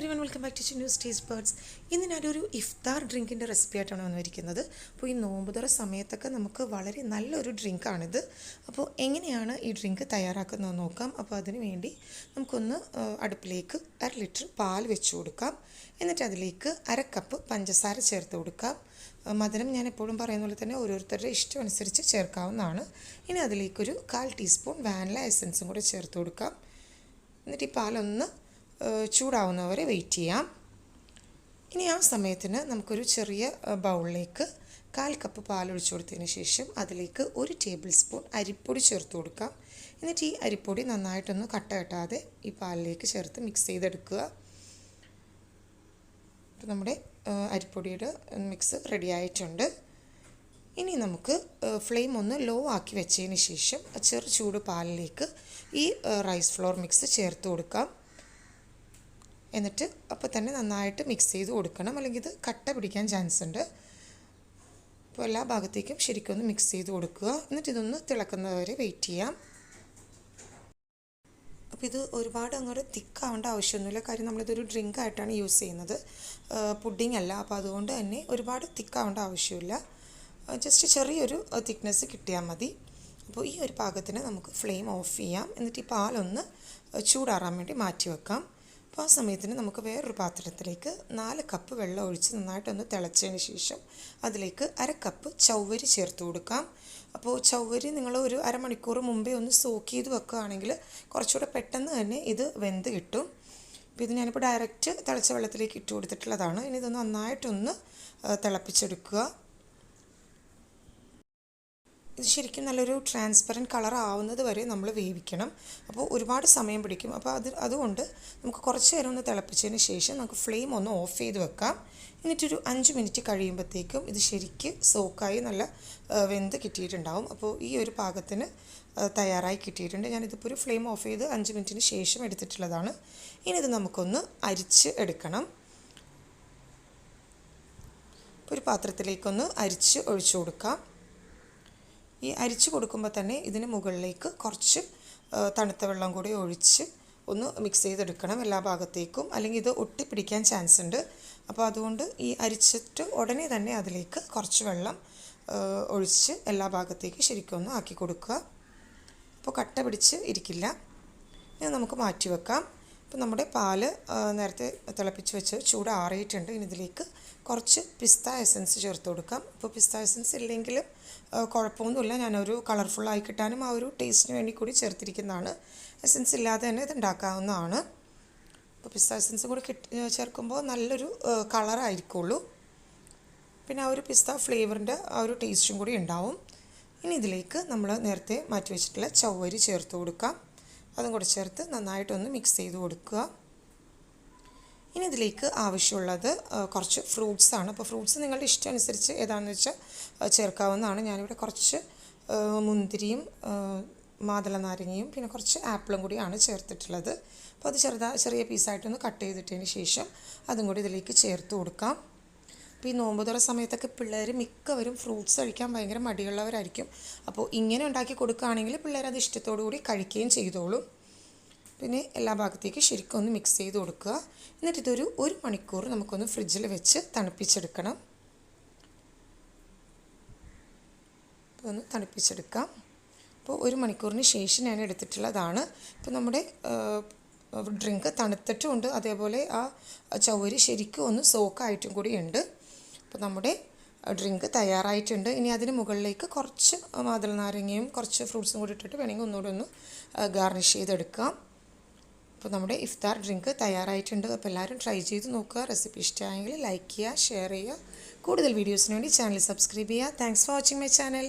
Every one welcome back to news taste buds ഇന്ന് ഞാനൊരു ഇഫ്താർ ഡ്രിങ്കിന്റെ recipe ആയിട്ടാണ് വന്നിരിക്കുന്നത്. അപ്പോൾ ഈ നോമ്പുതറ സമയത്തൊക്കെ നമുക്ക് വളരെ നല്ലൊരു ഡ്രിങ്കാണിത് അപ്പോൾ എങ്ങനെയാണ് ഈ ഡ്രിങ്ക് തയ്യാറാക്കുന്നത് നോക്കാം. അപ്പോൾ അതിന് വേണ്ടി നമുക്കൊന്ന് അടുപ്പിലേക്ക് അര ലിറ്റർ പാൽ വെച്ച് കൊടുക്കാം. എന്നിട്ട് അതിലേക്ക് അര കപ്പ് പഞ്ചസാര ചേർത്ത് കൊടുക്കാം. മധുരം ഞാൻ എപ്പോഴും പറയുന്ന പോലെ തന്നെ ഓരോരുത്തരുടെ ഇഷ്ടം അനുസരിച്ച് ചേർക്കാവുന്നതാണ്. ഇനി അതിലേക്കൊരു കാൽ ടീസ്പൂൺ വാനില എസൻസും കൂടെ ചേർത്ത് കൊടുക്കാം. എന്നിട്ട് ഈ പാലൊന്ന് ചൂടാവുന്നവരെ വെയിറ്റ് ചെയ്യാം. ഇനി ആ സമയത്തിന് നമുക്കൊരു ചെറിയ ബൗളിലേക്ക് കാൽ കപ്പ് പാൽ ഒഴിച്ചു കൊടുത്തതിന് ശേഷം അതിലേക്ക് ഒരു ടേബിൾ സ്പൂൺ അരിപ്പൊടി ചേർത്ത് കൊടുക്കാം. എന്നിട്ട് ഈ അരിപ്പൊടി നന്നായിട്ടൊന്ന് കട്ട കെട്ടാതെ ഈ പാലിലേക്ക് ചേർത്ത് മിക്സ് ചെയ്തെടുക്കുക. അപ്പോൾ നമ്മുടെ അരിപ്പൊടിയുടെ മിക്സ് റെഡി ആയിട്ടുണ്ട്. ഇനി നമുക്ക് ഫ്ലെയിം ഒന്ന് ലോ ആക്കി വെച്ചതിന് ശേഷം ചെറു ചൂട് പാലിലേക്ക് ഈ റൈസ് ഫ്ലോർ മിക്സ് ചേർത്ത് കൊടുക്കാം. എന്നിട്ട് അപ്പോൾ തന്നെ നന്നായിട്ട് മിക്സ് ചെയ്ത് കൊടുക്കണം. അല്ലെങ്കിൽ ഇത് കട്ട പിടിക്കാൻ ചാൻസ് ഉണ്ട്. അപ്പോൾ എല്ലാ ഭാഗത്തേക്കും ശരിക്കും ഒന്ന് മിക്സ് ചെയ്ത് കൊടുക്കുക. എന്നിട്ട് ഇതൊന്ന് തിളക്കുന്നവരെ വെയിറ്റ് ചെയ്യാം. അപ്പോൾ ഇത് ഒരുപാട് അങ്ങോട്ട് തിക്കാവേണ്ട ആവശ്യമൊന്നുമില്ല. കാര്യം നമ്മളിതൊരു ഡ്രിങ്ക് ആയിട്ടാണ് യൂസ് ചെയ്യുന്നത്. പുഡിംഗ് അല്ല. അപ്പോൾ അതുകൊണ്ട് തന്നെ ഒരുപാട് തിക്കാവേണ്ട ആവശ്യമില്ല. ജസ്റ്റ് ചെറിയൊരു തിക്നെസ് കിട്ടിയാൽ മതി. അപ്പോൾ ഈ ഒരു പാകത്തിന് നമുക്ക് ഫ്ലെയിം ഓഫ് ചെയ്യാം. എന്നിട്ട് ഈ പാലൊന്ന് ചൂടാറാൻ വേണ്ടി മാറ്റി വെക്കാം. അപ്പോൾ ആ സമയത്തിന് നമുക്ക് വേറൊരു പാത്രത്തിലേക്ക് നാല് കപ്പ് വെള്ളം ഒഴിച്ച് നന്നായിട്ടൊന്ന് തിളച്ചതിന് ശേഷം അതിലേക്ക് അര കപ്പ് ചൗവരി ചേർത്ത് കൊടുക്കാം. അപ്പോൾ ചൗവരി നിങ്ങൾ ഒരു അരമണിക്കൂർ മുമ്പേ ഒന്ന് സോക്ക് ചെയ്ത് വെക്കുകയാണെങ്കിൽ കുറച്ചുകൂടെ പെട്ടെന്ന് തന്നെ ഇത് വെന്ത് കിട്ടും. അപ്പോൾ ഇത് ഞാനിപ്പോൾ ഡയറക്റ്റ് തിളച്ച വെള്ളത്തിലേക്ക് ഇട്ട് കൊടുത്തിട്ടുള്ളതാണ്. ഇനി ഇത് നന്നായിട്ടൊന്ന് തിളപ്പിച്ചെടുക്കുക. ഇത് ശരിക്കും നല്ലൊരു ട്രാൻസ്പെറന്റ് കളർ ആവുന്നത് വരെ നമ്മൾ വേവിക്കണം. അപ്പോൾ ഒരുപാട് സമയം പിടിക്കും. അപ്പോൾ അത് അതുകൊണ്ട് നമുക്ക് കുറച്ച് നേരം ഒന്ന് തിളപ്പിച്ചതിന് ശേഷം നമുക്ക് ഫ്ലെയിം ഒന്ന് ഓഫ് ചെയ്ത് വെക്കാം. എന്നിട്ടൊരു അഞ്ച് മിനിറ്റ് കഴിയുമ്പോഴത്തേക്കും ഇത് ശരിക്ക് സോക്കായി നല്ല വെന്ത് കിട്ടിയിട്ടുണ്ടാവും. അപ്പോൾ ഈ ഒരു പാകത്തിന് തയ്യാറായി കിട്ടിയിട്ടുണ്ട്. ഞാനിതിപ്പോൾ ഒരു ഫ്ലെയിം ഓഫ് ചെയ്ത് അഞ്ച് മിനിറ്റിന് ശേഷം എടുത്തിട്ടുള്ളതാണ്. ഇനി ഇത് നമുക്കൊന്ന് അരിച്ച് എടുക്കണം. ഒരു പാത്രത്തിലേക്കൊന്ന് അരിച്ച് ഒഴിച്ചു കൊടുക്കാം. ഈ അരിച്ച് കൊടുക്കുമ്പോൾ തന്നെ ഇതിന് മുകളിലേക്ക് കുറച്ച് തണുത്ത വെള്ളം കൂടി ഒഴിച്ച് ഒന്ന് മിക്സ് ചെയ്തെടുക്കണം എല്ലാ ഭാഗത്തേക്കും. അല്ലെങ്കിൽ ഇത് ഒട്ടിപ്പിടിക്കാൻ ചാൻസ് ഉണ്ട്. അപ്പോൾ അതുകൊണ്ട് ഈ അരിച്ചിട്ട് ഉടനെ തന്നെ അതിലേക്ക് കുറച്ച് വെള്ളം ഒഴിച്ച് എല്ലാ ഭാഗത്തേക്ക് ശരിക്കും ഒന്ന് ആക്കി കൊടുക്കുക. അപ്പോൾ കട്ട പിടിച്ച് ഇരിക്കില്ല. ഇനി നമുക്ക് മാറ്റി വെക്കാം. ഇപ്പം നമ്മുടെ പാൽ നേരത്തെ തിളപ്പിച്ച് വെച്ച് ചൂട് ആറിയിട്ടുണ്ട്. ഇനി ഇതിലേക്ക് കുറച്ച് പിസ്ത എസൻസ് ചേർത്ത് കൊടുക്കാം. അപ്പോൾ പിസ്ത എസൻസ് ഇല്ലെങ്കിൽ കുഴപ്പമൊന്നുമില്ല. ഞാനൊരു കളർഫുള്ളായി കിട്ടാനും ആ ഒരു ടേസ്റ്റിന് വേണ്ടി കൂടി ചേർത്തിരിക്കുന്നതാണ്. എസൻസ് ഇല്ലാതെ തന്നെ ഇത് ഉണ്ടാക്കാവുന്നതാണ്. അപ്പോൾ പിസ്ത എസൻസ് കൂടി കിട്ടി ചേർക്കുമ്പോൾ നല്ലൊരു കളറായിരിക്കുള്ളൂ പിന്നെ ആ ഒരു പിസ്ത ഫ്ലേവറിന്റെ ആ ഒരു ടേസ്റ്റും കൂടി ഉണ്ടാവും. ഇനി ഇതിലേക്ക് നമ്മൾ നേരത്തെ മാറ്റി വെച്ചിട്ടുള്ള ചവ്വരി ചേർത്ത് കൊടുക്കാം. അതും കൂടെ ചേർത്ത് നന്നായിട്ടൊന്ന് മിക്സ് ചെയ്ത് കൊടുക്കുക. ഇനി ഇതിലേക്ക് ആവശ്യമുള്ളത് കുറച്ച് ഫ്രൂട്ട്സ് ആണ്. അപ്പോൾ ഫ്രൂട്ട്സ് നിങ്ങളുടെ ഇഷ്ടം അനുസരിച്ച് ഏതാണെന്ന് വെച്ചാൽ ചേർക്കാവുന്നതാണ്. ഞാനിവിടെ കുറച്ച് മുന്തിരിയും മാതള നാരങ്ങയും പിന്നെ കുറച്ച് ആപ്പിളും കൂടിയാണ് ചേർത്തിട്ടുള്ളത്. അപ്പോൾ അത് ചെറുതാ ചെറിയ പീസായിട്ടൊന്ന് കട്ട് ചെയ്തിട്ടതിന് ശേഷം അതും കൂടി ഇതിലേക്ക് ചേർത്ത് കൊടുക്കാം. അപ്പോൾ ഈ നോമ്പ് തുറ സമയത്തൊക്കെ പിള്ളേർ മിക്കവരും ഫ്രൂട്ട്സ് കഴിക്കാൻ ഭയങ്കര മടിയുള്ളവരായിരിക്കും. അപ്പോൾ ഇങ്ങനെ ഉണ്ടാക്കി കൊടുക്കുകയാണെങ്കിൽ പിള്ളേർ അത് ഇഷ്ടത്തോടു കൂടി കഴിക്കുകയും ചെയ്തോളും. പിന്നെ എല്ലാ ഭാഗത്തേക്കും ശരിക്കും ഒന്ന് മിക്സ് ചെയ്ത് കൊടുക്കുക. എന്നിട്ട് ഇതൊരു ഒരു മണിക്കൂർ നമുക്കൊന്ന് ഫ്രിഡ്ജിൽ വെച്ച് തണുപ്പിച്ചെടുക്കണം. ഒന്ന് തണുപ്പിച്ചെടുക്കാം. അപ്പോൾ ഒരു മണിക്കൂറിന് ശേഷം ഞാൻ എടുത്തിട്ടുള്ളതാണ്. ഇപ്പോൾ നമ്മുടെ ഡ്രിങ്ക് തണുത്തിട്ടുമുണ്ട് അതേപോലെ ആ ചൗവരി ശരിക്കും ഒന്ന് സോക്കായിട്ടും കൂടി ഉണ്ട്. അപ്പോൾ നമ്മുടെ ഡ്രിങ്ക് തയ്യാറായിട്ടുണ്ട്. ഇനി അതിന് മുകളിലേക്ക് കുറച്ച് മാതള നാരങ്ങയും കുറച്ച് ഫ്രൂട്ട്സും കൂടി ഇട്ടിട്ട് വേണമെങ്കിൽ ഒന്നുകൂടി ഒന്ന് ഗാർണിഷ് ചെയ്തെടുക്കാം. അപ്പോൾ നമ്മുടെ ഇഫ്താർ ഡ്രിങ്ക് തയ്യാറായിട്ടുണ്ട്. അപ്പോൾ എല്ലാവരും ട്രൈ ചെയ്ത് നോക്കുക. റെസിപ്പി ഇഷ്ടമായെങ്കിൽ ലൈക്ക് ചെയ്യുക ഷെയർ ചെയ്യുക. കൂടുതൽ വീഡിയോസിന് വേണ്ടി ചാനൽ സബ്സ്ക്രൈബ് ചെയ്യുക. Thanks for watching my channel